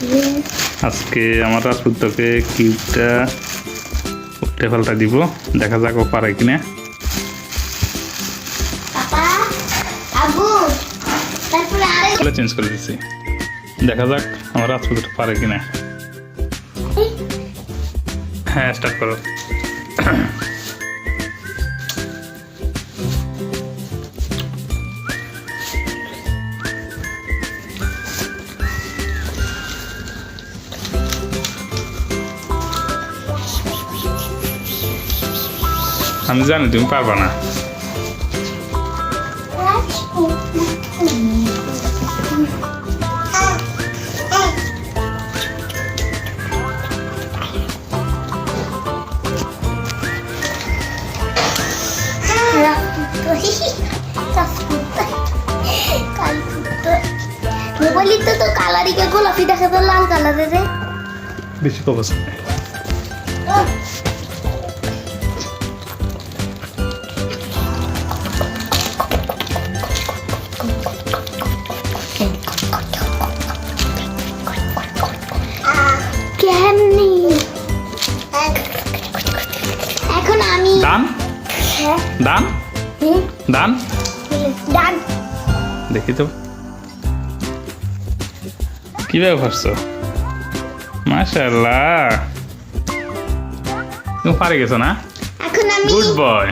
আজকে আমার রাজপুত্রকে কিউবটা উল্টে পাল্টা দিব। দেখা যাক ও পারে কিনা। চেঞ্জ করে দিচ্ছি দেখা যাক আমার রাজপুত্রটা পারে কিনা। হ্যাঁ স্টার্ট করো। আমি জানি তুমি পারবা না। মোবাইলটা তো কালারিকে গোলাপি দেখা তো লাল কালারের বেশি ফোকাস ডান দান? ডান হুম, ডান ডান দেখি তো। কীভাবে ভাবছ মাশাল্লাহ তুমি পারে গেছো না? Good boy